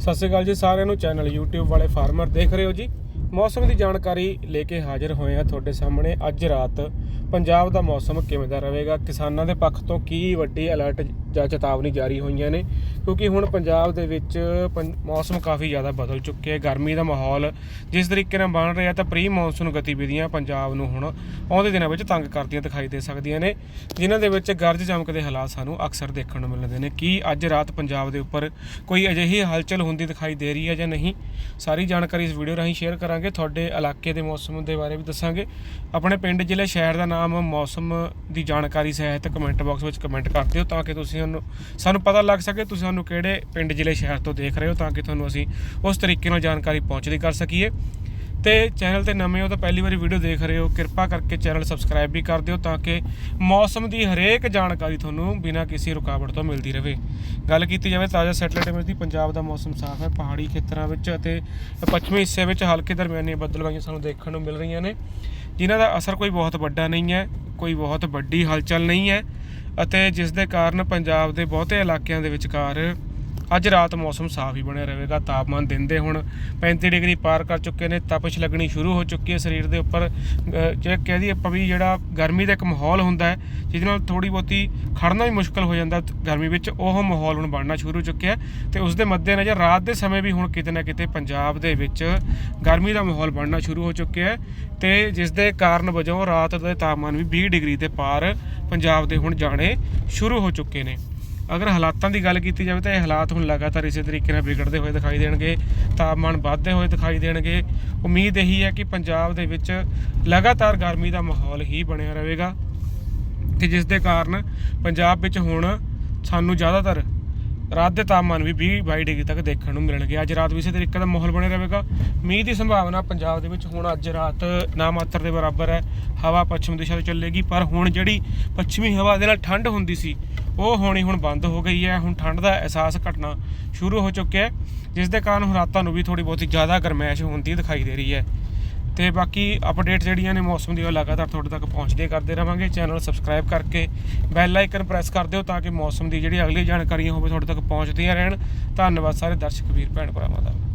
ਸਤਿ ਸ਼੍ਰੀ ਅਕਾਲ ਜੀ ਸਾਰਿਆਂ ਨੂੰ, ਚੈਨਲ YouTube ਵਾਲੇ ਫਾਰਮਰ ਦੇਖ ਰਹੇ ਹੋ ਜੀ। ਮੌਸਮ ਦੀ ਜਾਣਕਾਰੀ ਲੈ ਕੇ ਹਾਜ਼ਰ ਹੋਏ ਆ ਤੁਹਾਡੇ ਸਾਹਮਣੇ। ਅੱਜ ਰਾਤ ਪੰਜਾਬ ਦਾ ਮੌਸਮ ਕਿਵੇਂ ਦਾ ਰਹੇਗਾ? ਕਿਸਾਨਾਂ ਦੇ ਪੱਖ ਤੋਂ ਕੀ ਵੱਡੀ ਅਲਰਟ ਜਾਂ ਚੇਤਾਵਨੀ ਜਾਰੀ ਹੋਈਆਂ ਨੇ? ਕਿਉਂਕਿ ਹੁਣ ਪੰਜਾਬ ਦੇ ਵਿੱਚ ਪੰ- ਮੌਸਮ ਕਾਫੀ ਜ਼ਿਆਦਾ ਬਦਲ ਚੁੱਕਿਆ ਹੈ ਗਰਮੀ ਦਾ ਮਾਹੌਲ ਜਿਸ ਤਰੀਕੇ ਨਾਲ ਬਣ ਰਿਹਾ ਤਾਂ ਪ੍ਰੀ ਮੌਨਸੂਨ ਗਤੀਵਿਧੀਆਂ ਪੰਜਾਬ ਨੂੰ ਹੁਣ ਆਉਂਦੇ ਦਿਨਾਂ ਵਿੱਚ ਤੰਗ ਕਰਦੀਆਂ ਦਿਖਾਈ ਦੇ ਸਕਦੀਆਂ ਨੇ, ਜਿਨ੍ਹਾਂ ਦੇ ਵਿੱਚ ਗਰਜ ਚਮਕਦੇ ਹਾਲਾਤ ਸਾਨੂੰ ਅਕਸਰ ਦੇਖਣ ਨੂੰ ਮਿਲਦੇ ਨੇ। ਕੀ ਅੱਜ ਰਾਤ ਪੰਜਾਬ ਦੇ ਉੱਪਰ ਕੋਈ ਅਜਿਹੀ ਹਲਚਲ ਹੁੰਦੀ ਦਿਖਾਈ ਦੇ ਰਹੀ ਹੈ ਜਾਂ ਨਹੀਂ? ਸਾਰੀ ਜਾਣਕਾਰੀ ਇਸ ਵੀਡੀਓ ਰਾਹੀਂ ਸ਼ੇਅਰ ਕਰਾਂਗੇ। ਤੁਹਾਡੇ ਇਲਾਕੇ ਦੇ ਮੌਸਮ ਦੇ ਬਾਰੇ ਵੀ ਦੱਸਾਂਗੇ। ਆਪਣੇ ਪਿੰਡ ਜ਼ਿਲ੍ਹੇ ਸ਼ਹਿਰ ਦਾ ਨਾਮ ਮੌਸਮ ਦੀ ਜਾਣਕਾਰੀ ਸਹਿਤ ਕਮੈਂਟ ਬਾਕਸ ਵਿੱਚ ਕਮੈਂਟ ਕਰ ਦਿਓ ਤਾਂ ਕਿ ਤੁਸੀਂ ਸਾਨੂੰ ਸਾਨੂੰ ਪਤਾ ਲੱਗ ਸਕੇ, ਤੁਸੀਂ ਸਾਨੂੰ ਕਿਹੜੇ ਪਿੰਡ, ਜ਼ਿਲ੍ਹੇ, ਸ਼ਹਿਰ ਤੋਂ ਦੇਖ ਰਹੇ ਹੋ ਤਾਂ ਕਿ ਤੁਹਾਨੂੰ ਅਸੀਂ ਉਸ ਤਰੀਕੇ ਨਾਲ ਜਾਣਕਾਰੀ ਪਹੁੰਚਦੀ ਕਰ ਸਕੀਏ। ਤੇ ਚੈਨਲ ਤੇ ਨਵੇਂ ਹੋ ਤਾਂ ਪਹਿਲੀ ਵਾਰੀ ਵੀਡੀਓ ਦੇਖ ਰਹੇ ਹੋ, ਕਿਰਪਾ ਕਰਕੇ ਚੈਨਲ ਸਬਸਕ੍ਰਾਈਬ ਵੀ ਕਰ ਦਿਓ ਤਾਂ ਕਿ ਮੌਸਮ ਦੀ ਹਰੇਕ ਜਾਣਕਾਰੀ ਤੁਹਾਨੂੰ ਬਿਨਾਂ ਕਿਸੇ ਰੁਕਾਵਟ ਤੋਂ ਮਿਲਦੀ ਰਹੇ। ਗੱਲ ਕੀਤੀ ਜਾਵੇ ਤਾਜ਼ਾ ਸੈਟੇਲਾਈਟ ਇਮੇਜ ਦੀ, ਪੰਜਾਬ ਦਾ ਮੌਸਮ ਸਾਫ਼ ਹੈ, ਪਹਾੜੀ ਖੇਤਰਾਂ ਵਿੱਚ ਅਤੇ ਪੱਛਮੀ ਹਿੱਸੇ ਵਿੱਚ ਹਲਕੇ ਦਰਮਿਆਨੀ ਬੱਦਲਵਾਈਆਂ ਸਾਨੂੰ ਦੇਖਣ ਨੂੰ ਮਿਲ ਰਹੀਆਂ ਨੇ, ਜਿਨ੍ਹਾਂ ਦਾ ਅਸਰ ਕੋਈ ਬਹੁਤ ਵੱਡਾ ਨਹੀਂ ਹੈ, ਕੋਈ ਬਹੁਤ ਵੱਡੀ ਹਲਚਲ ਨਹੀਂ ਹੈ। ਅਤੇ ਜਿਸ ਦੇ ਕਾਰਨ ਪੰਜਾਬ ਦੇ ਬਹੁਤੇ ਇਲਾਕਿਆਂ ਦੇ ਵਿਚਕਾਰ ਅੱਜ ਰਾਤ ਮੌਸਮ ਸਾਫ਼ ਹੀ ਬਣਿਆ ਰਹੇਗਾ। ਤਾਪਮਾਨ ਦਿਨ ਦੇ ਹੁਣ 35 ਡਿਗਰੀ ਪਾਰ ਕਰ ਚੁੱਕੇ ਨੇ। ਤਪਸ਼ ਲੱਗਣੀ ਸ਼ੁਰੂ ਹੋ ਚੁੱਕੀ ਹੈ। ਸਰੀਰ ਦੇ ਉੱਪਰ ਜੇ ਕਹਿ ਦਈਏ ਆਪਾਂ ਵੀ ਜਿਹੜਾ ਗਰਮੀ ਦਾ ਇੱਕ ਮਾਹੌਲ ਹੁੰਦਾ ਹੈ, ਜਿਹਦੇ ਨਾਲ ਥੋੜੀ ਬਹੁਤੀ ਖੜਨਾ ਵੀ ਮੁਸ਼ਕਲ ਹੋ ਜਾਂਦਾ ਗਰਮੀ ਵਿੱਚ, ਉਹ ਮਾਹੌਲ ਹੁਣ ਬਣਨਾ ਸ਼ੁਰੂ ਹੋ ਚੁੱਕਿਆ ਹੈ। ਤੇ ਉਸ ਦੇ ਮੱਦੇਨਜ਼ਰ ਰਾਤ ਦੇ ਸਮੇਂ ਵੀ ਹੁਣ ਕਿਤੇ ਨਾ ਕਿਤੇ ਪੰਜਾਬ ਦੇ ਵਿੱਚ ਗਰਮੀ ਦਾ ਮਾਹੌਲ ਬਣਨਾ ਸ਼ੁਰੂ ਹੋ ਚੁੱਕਿਆ ਹੈ। ਤੇ ਜਿਸ ਦੇ ਕਾਰਨ ਵਜੋਂ ਰਾਤ ਦੇ ਤਾਪਮਾਨ ਵੀ 20 ਡਿਗਰੀ ਦੇ ਪਾਰ ਪੰਜਾਬ ਦੇ ਹੁਣ ਜਾਣੇ ਸ਼ੁਰੂ ਹੋ ਚੁੱਕੇ ਨੇ। ਅਗਰ ਹਾਲਾਤਾਂ ਦੀ ਗੱਲ ਕੀਤੀ ਜਾਵੇ ਤਾਂ ਇਹ ਹਾਲਾਤ ਹੁਣ ਲਗਾਤਾਰ ਇਸੇ ਤਰੀਕੇ ਨਾਲ ਵਿਗੜਦੇ ਹੋਏ ਦਿਖਾਈ ਦੇਣਗੇ, ਤਾਪਮਾਨ ਵੱਧਦੇ ਹੋਏ ਦਿਖਾਈ ਦੇਣਗੇ। ਉਮੀਦ ਇਹੀ ਹੈ ਕਿ ਪੰਜਾਬ ਦੇ ਵਿੱਚ ਲਗਾਤਾਰ ਗਰਮੀ ਦਾ ਮਾਹੌਲ ਹੀ ਬਣਿਆ ਰਹੇਗਾ। ਤੇ ਜਿਸ ਦੇ ਕਾਰਨ ਪੰਜਾਬ ਵਿੱਚ ਹੁਣ ਸਾਨੂੰ ਜ਼ਿਆਦਾਤਰ ਰਾਤ ਦੇ ਤਾਪਮਾਨ ਵੀ 20 22 ਡਿਗਰੀ ਤੱਕ ਦੇਖਣ ਨੂੰ ਮਿਲਣਗੇ। ਅੱਜ ਰਾਤ ਵੀ ਇਸੇ ਤਰੀਕੇ ਦਾ ਮਾਹੌਲ ਬਣਿਆ ਰਹੇਗਾ। ਮੀਂਹ ਦੀ ਸੰਭਾਵਨਾ ਪੰਜਾਬ ਦੇ ਵਿੱਚ ਹੁਣ ਅੱਜ ਰਾਤ ਨਾ ਮਾਤਰ ਦੇ ਬਰਾਬਰ ਹੈ। ਹਵਾ ਪੱਛਮ ਦਿਸ਼ਾ ਤੋਂ ਚੱਲੇਗੀ, ਪਰ ਹੁਣ ਜਿਹੜੀ ਪੱਛਮੀ ਹਵਾ ਦੇ ਨਾਲ ਠੰਡ ਹੁੰਦੀ ਸੀ, ਉਹ ਹੋਣੀ ਹੁਣ ਬੰਦ ਹੋ ਗਈ ਹੈ। ਹੁਣ ਠੰਡ ਦਾ ਅਹਿਸਾਸ ਘਟਣਾ ਸ਼ੁਰੂ ਹੋ ਚੁੱਕਿਆ ਹੈ, ਜਿਸ ਦੇ ਕਾਰਨ ਹੁਣ ਰਾਤਾਂ ਨੂੰ ਵੀ ਥੋੜੀ ਬਹੁਤੀ ਜ਼ਿਆਦਾ ਗਰਮੈਸ਼ ਹੁੰਦੀ ਦਿਖਾਈ ਦੇ ਰਹੀ ਹੈ। ਤੇ ਬਾਕੀ ਅਪਡੇਟ ਜਿਹੜੀਆਂ ਨੇ ਮੌਸਮ ਦੀਆਂ ਲਗਾਤਾਰ ਤੁਹਾਡੇ ਤੱਕ ਪਹੁੰਚਦੇ ਕਰਦੇ ਰਵਾਂਗੇ। ਚੈਨਲ ਸਬਸਕ੍ਰਾਈਬ ਕਰਕੇ ਬੈਲ ਆਈਕਨ ਪ੍ਰੈਸ ਕਰ ਦਿਓ ਤਾਂ ਕਿ ਮੌਸਮ ਦੀ ਜਿਹੜੀ ਅਗਲੀ ਜਾਣਕਾਰੀਆਂ ਹੋਵੇ ਤੁਹਾਡੇ ਤੱਕ ਪਹੁੰਚਦੀਆਂ ਰਹਿਣ। ਧੰਨਵਾਦ ਸਾਰੇ ਦਰਸ਼ਕ, ਵੀਰ, ਭੈਣ ਭਰਾਵਾਂ ਦਾ।